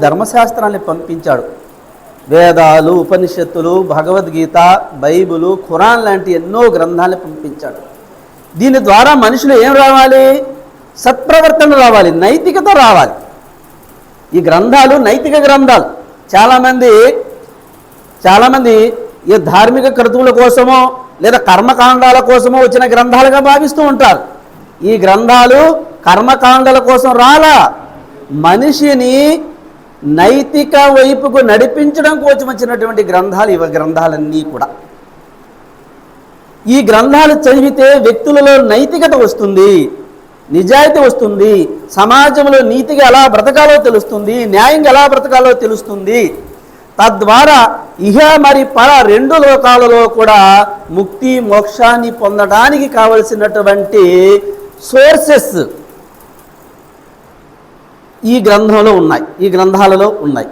ధర్మశాస్త్రాన్ని పంపించాడు. వేదాలు ఉపనిషత్తులు భగవద్గీత బైబిలు ఖురాన్ లాంటి ఎన్నో గ్రంథాలను పంపించాడు. దీని ద్వారా మనుషులు ఏం రావాలి? సత్ప్రవర్తన రావాలి నైతికత రావాలి. ఈ గ్రంథాలు నైతిక గ్రంథాలు. చాలామంది చాలామంది ఈ ధార్మిక క్రతువుల కోసమో లేదా కర్మకాండాల కోసమో వచ్చిన గ్రంథాలుగా భావిస్తూ ఉంటారు. ఈ గ్రంథాలు కర్మకాండాల కోసం రాలా. మనిషిని నైతిక వైపుకు నడిపించడం కోసం వచ్చినటువంటి గ్రంథాలు ఇవ గ్రంథాలన్నీ కూడా. ఈ గ్రంథాలు చదివితే వ్యక్తులలో నైతికత వస్తుంది నిజాయితీ వస్తుంది సమాజంలో నీతిగా ఎలా బ్రతకాలో తెలుస్తుంది న్యాయంగా ఎలా బ్రతకాలో తెలుస్తుంది. తద్వారా ఇహ మరి పర రెండు లోకాలలో కూడా ముక్తి మోక్షాన్ని పొందడానికి కావలసినటువంటి సోర్సెస్ ఈ గ్రంథంలో ఉన్నాయి. ఈ గ్రంథాలలో ఉన్నాయి.